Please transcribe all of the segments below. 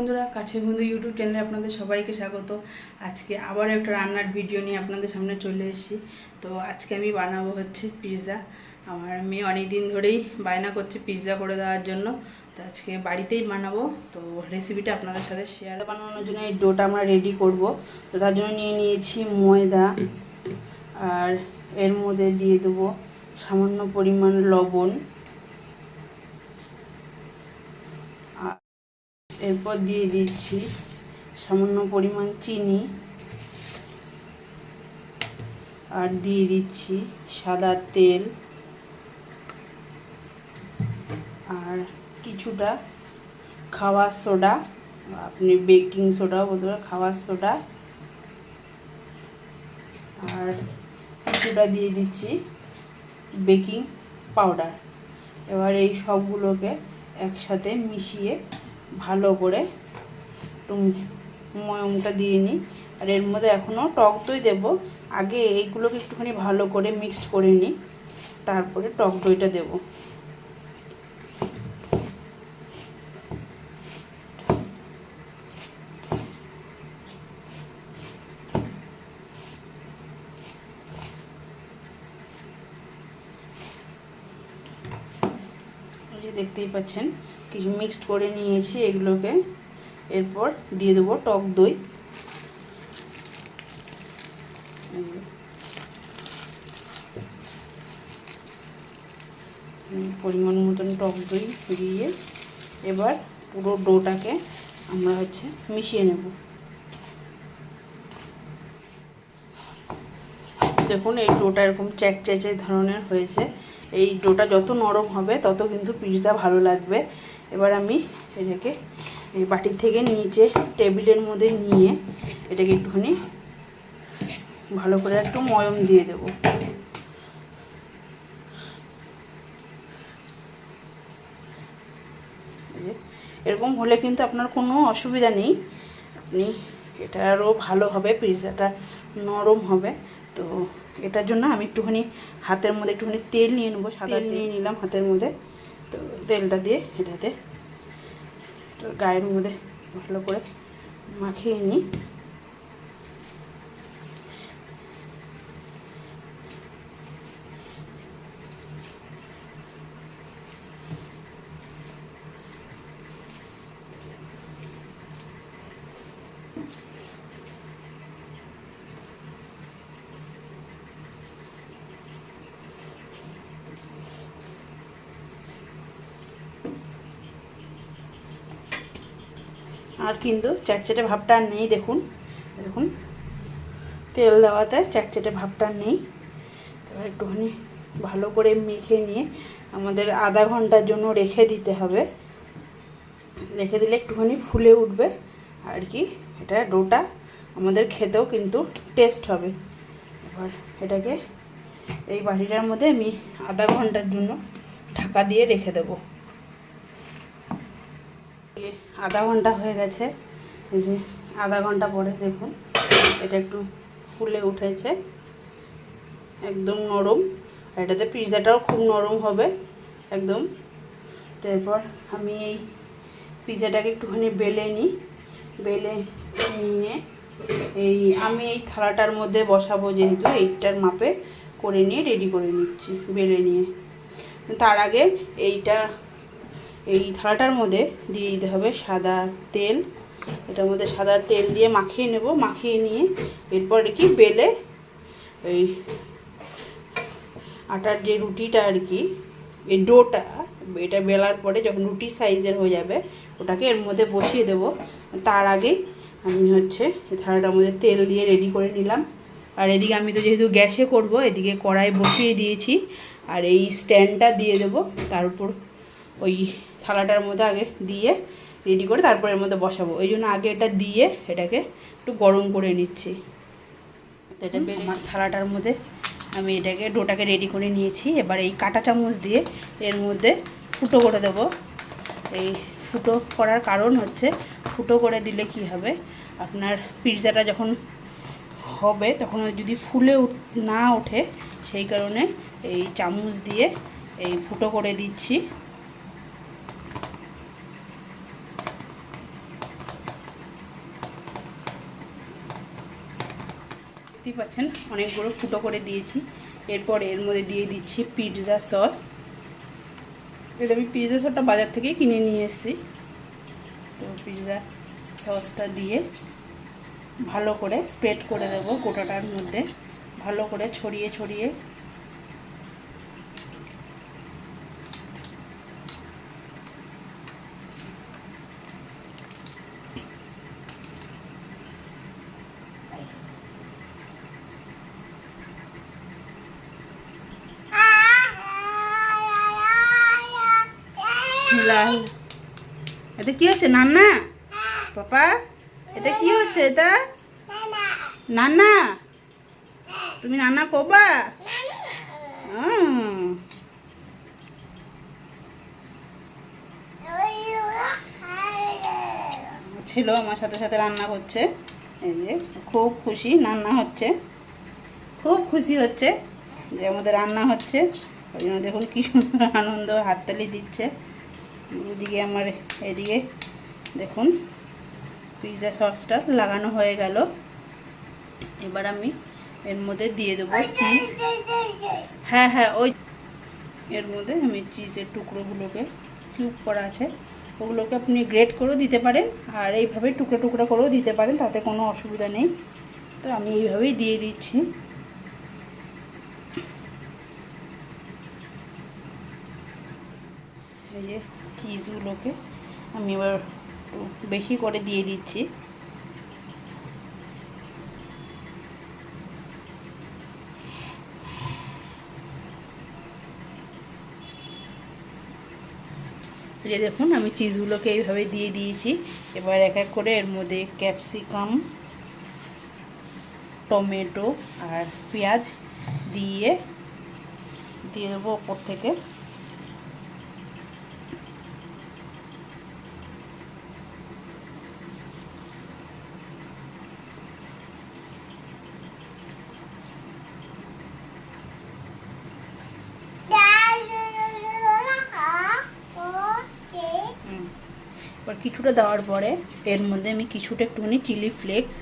বন্ধুরা, কাছের বন্ধু ইউটিউব চ্যানেলে আপনাদের সবাইকে স্বাগত। আজকে আবার একটা রান্নার ভিডিও নিয়ে আপনাদের সামনে চলে এসেছি। তো আজকে আমি বানাবো হচ্ছে পিৎজা। আমার মেয়ে অনেক দিন ধরেই বায়না করছে পিৎজা করে দেওয়ার জন্য। তো আজকে বাড়িতেই বানাবো। তো রেসিপিটা আপনাদের সাথে শেয়ার বানানোর জন্য এই ডোটা আমরা রেডি করব। তো তার জন্য নিয়ে নিয়েছি ময়দা আর এর মধ্যে দিয়ে দেবো সামান্য পরিমাণ লবণ। এরপর দিয়ে দিচ্ছি সামান্য পরিমাণ চিনি আর দিয়ে দিচ্ছি সাদা তেল আর কিছুটা খাওয়ার সোডা, আপনি বেকিং সোডাও বলতে পারেন খাওয়ার সোডা। আর কিছুটা দিয়ে দিচ্ছি বেকিং পাউডার। এবার এই সবগুলোকে একসাথে মিশিয়ে ভালো করে ময়মটা দিয়ে নিই। আর এর মধ্যে এখনও টক দই দেবো। আগে এইগুলোকে একটুখানি ভালো করে মিক্সড করে নিই। তারপরে টক দইটা দেবো। দেখতেই পাচ্ছেন কিছু মিক্সড করে নিয়েছি এগুলোকে। এরপর দিয়ে দেবো টক দই। পরিমাণ মতন টক দই দিয়ে এবার পুরো ডোটাকে আমরা হচ্ছে মিশিয়ে নেব। দেখুন এই ডোটা এরকম চ্যাকচ্যাচে ধরনের হয়েছে। এই ডোটা যত নরম হবে তত কিন্তু পিৎজা ভালো লাগবে। এবার আমি এটাকে এই বাটির থেকে নিচে টেবিলের মধ্যে নিয়ে এটাকে একটুখানি ভালো করে একটু ময়ম দিয়ে দেব। এরকম হলে কিন্তু আপনার কোনো অসুবিধা নেই। আপনি এটা আরও ভালো হবে পিৎজাটা নরম হবে। তো এটার জন্য আমি একটুখানি হাতের মধ্যে একটুখানি তেল নিয়ে নেব সাদা নিয়ে নিলাম হাতের মধ্যে। তো তেলটা দিয়ে এটাতে গায়ের মধ্যে ভালো করে মাখিয়ে নিই। আর কিন্তু চ্যাটচেটে ভাবটা আর নেই, দেখুন। দেখুন, তেল দেওয়াতে চ্যাটচেটে ভাবটা নেই। এবার একটুখানি ভালো করে মেখে নিয়ে আমাদের আধা ঘণ্টার জন্য রেখে দিতে হবে। রেখে দিলে একটুখানি ফুলে উঠবে। আর কি, এটা ডোটা আমাদের খেতেও কিন্তু টেস্ট হবে। এবার এটাকে এই বাটিটার মধ্যে আমি আধা ঘণ্টার জন্য ঢাকা দিয়ে রেখে দেবো। আধা ঘণ্টা হয়ে গেছে। এই যে আধা ঘণ্টা পরে দেখুন, এটা একটু ফুলে উঠেছে। একদম নরম। এটাতে পিৎজাটাও খুব নরম হবে, একদম। তো এরপর আমি এই পিৎজাটাকে একটুখানি বেলে নিই। বেলে নিয়ে এই আমি এই থালাটার মধ্যে বসাবো যেহেতু, এইটার মাপে করে নিয়ে রেডি করে নিচ্ছি, বেলে নিয়ে। তার আগে এইটা এই থালাটার মধ্যে দিয়ে দিতে হবে সাদা তেল। এটার মধ্যে সাদা তেল দিয়ে মাখিয়ে নেব। মাখিয়ে নিয়ে এরপর কি বেলে এই আটার যে রুটিটা আর কি, এই ডোটা, এটা বেলার পরে যখন রুটি সাইজের হয়ে যাবে, ওটাকে এর মধ্যে বসিয়ে দেব। তার আগেই আমি হচ্ছে থালাটার মধ্যে তেল দিয়ে রেডি করে নিলাম। আর এদিকে আমি তো যেহেতু গ্যাসে করব, এদিকে কড়াই বসিয়ে দিয়েছি। আর এই স্ট্যান্ডটা দিয়ে দেব। তার উপর ওই থালাটার মধ্যে আগে দিয়ে রেডি করে তারপরে এর মধ্যে বসাবো। ওই জন্য আগে এটা দিয়ে এটাকে একটু গরম করে নিচ্ছি। তো এটা আমার থালাটার মধ্যে আমি এটাকে, ডোটাকে রেডি করে নিয়েছি। এবার এই কাঁটা চামচ দিয়ে এর মধ্যে ফুটো করে দেব। এই ফুটো করার কারণ হচ্ছে ফুটো করে দিলে কি হবে? আপনার পিৎজাটা যখন হবে, তখন যদি ফুলে না ওঠে, সেই কারণে এই চামচ দিয়ে এই ফুটো করে দিচ্ছি। দেখতেই পাচ্ছেন, অনেকগুলো ফুটো করে দিয়েছি। এরপর এর মধ্যে দিয়ে দিচ্ছি পিৎজা সস এটা আমি পিৎজা সসটা বাজার থেকেই কিনে নিয়ে এসেছি। তো পিৎজা সসটা দিয়ে ভালো করে স্প্রেড করে দেবো গোটাটার মধ্যে। ভালো করে ছড়িয়ে ছড়িয়ে এটা কি হচ্ছে, নান্না? পাপা, এটা কি হচ্ছে এটা? নান্না? তুমি নান্না কবা ছিল, আমার সাথে সাথে রান্না করছে এই যে, খুব খুশি রান্না হচ্ছে। খুব খুশি হচ্ছে যে আমাদের রান্না হচ্ছে। ওই জন্য দেখুন কী সুন্দর আনন্দ, হাততালি দিচ্ছে। এদিকে আমার এদিকে দেখুন পিৎজা সসটা লাগানো হয়ে গেল। এবার আমি এর মধ্যে দিয়ে দেবো চিজ হ্যাঁ হ্যাঁ ওই এর মধ্যে আমি চিজের টুকরোগুলোকে কিউব করা আছে। ওগুলোকে আপনি গ্রেট করেও দিতে পারেন আর এইভাবে টুকরো টুকরো করেও দিতে পারেন তাতে কোনো অসুবিধা নেই। তো আমি এইভাবেই দিয়ে দিচ্ছি। এই যে চিজগুলোকে আমি এবার একটু বেশি করে দিয়ে দিচ্ছি। যে দেখুন, আমি চিজগুলোকে এইভাবে দিয়ে দিয়েছি। এবার এক এক করে এর মধ্যে ক্যাপসিকাম, টমেটো আর পেঁয়াজ দিয়ে দিয়ে দেবো ওপর থেকে হুম। এবার কিছুটা দেওয়ার পরে এর মধ্যে আমি কিছুটা একটুখানি চিলি ফ্লেক্স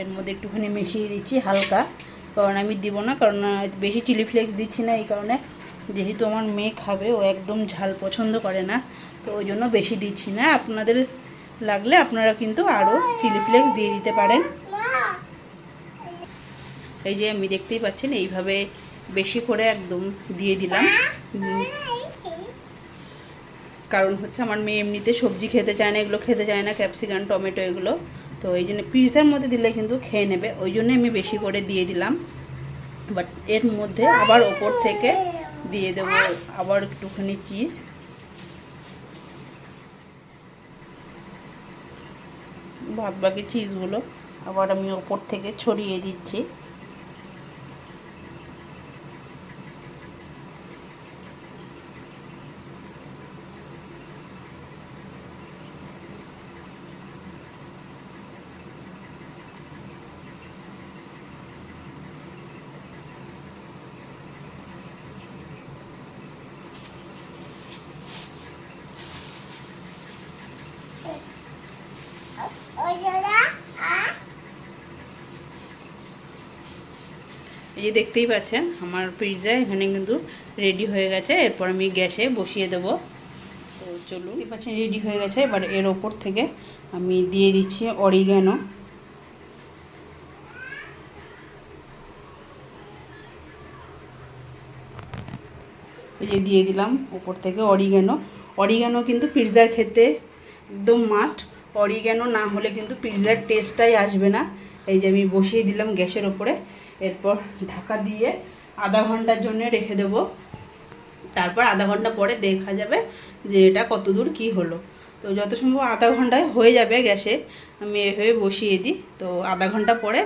এর মধ্যে একটুখানি মিশিয়ে দিচ্ছি হালকা। কারণ আমি দিব না, কারণ বেশি চিলি ফ্লেক্স দিচ্ছি না এই কারণে। যেহেতু আমার মেয়ে খাবে, ও একদম ঝাল পছন্দ করে না, তো ওই জন্য বেশি দিচ্ছি না। আপনাদের লাগলে আপনারা কিন্তু আরও চিলি ফ্লেক্স দিয়ে দিতে পারেন। এই যে আমি দেখতেই পাচ্ছেন, এইভাবে বেশি করে একদম দিয়ে দিলাম। কারণ হচ্ছে আমার মেয়ে এমনিতে সবজি খেতে চায় না, এগুলো খেতে চায় না ক্যাপসিকাম টমেটো এগুলো। তো এই জন্য পিৎজার মধ্যে দিলে কিন্তু খেয়ে নেবে, ওই জন্য আমি বেশি করে দিয়ে দিলাম। বাট এর মধ্যে আবার ওপর থেকে দিয়ে দেবো আবার একটুখানি চিজ বাদ বাকি চিজগুলো আবার আমি ওপর থেকে ছড়িয়ে দিচ্ছি। এই যে দেখতেই পাচ্ছেন, আমার পিৎজা এখানে কিন্তু রেডি হয়ে গেছে। এরপর আমি গ্যাসে বসিয়ে দেব। তো চলুন। দেখতে পাচ্ছেন রেডি হয়ে গেছে। এবার এর ওপর থেকে আমি দিয়ে দিচ্ছি অরিগ্যানো যে দিয়ে দিলাম ওপর থেকে অরিগ্যানো অরিগ্যানো কিন্তু পিৎজার খেতে একদম মাস্ট অরিগ্যানো না হলে কিন্তু পিৎজার টেস্টটাই আসবে না। এই যে আমি বসিয়ে দিলাম গ্যাসের ওপরে। এরপর ঢাকা দিয়ে আধা ঘণ্টার জন্য রেখে দেব। তারপর আধা ঘণ্টা পরে দেখা যাবে যে এটা কতদূর কি হলো। তো যত সম্ভব আধা ঘন্টায় হয়ে যাবে গ্যাসে, আমি এভাবে বসিয়ে দিই। তো আধা ঘণ্টা পরে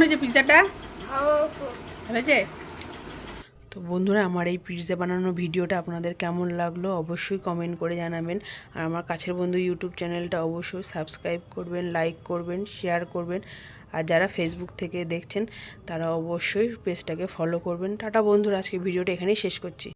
হয়েছে পিৎজাটা? হয়েছে? তো বন্ধুরা আমার এই পিৎজা বানানো ভিডিওটা আপনাদের কেমন লাগল অবশ্যই কমেন্ট করে জানাবেন। আর আমার কাছের বন্ধু ইউটিউব চ্যানেলটা অবশ্যই সাবস্ক্রাইব করবেন লাইক করবেন শেয়ার করবেন। আর যারা ফেসবুক থেকে দেখছেন তারা অবশ্যই পেজটাকে ফলো করবেন। টাটা বন্ধুরা আজকে ভিডিওটা এখানেই শেষ করছি।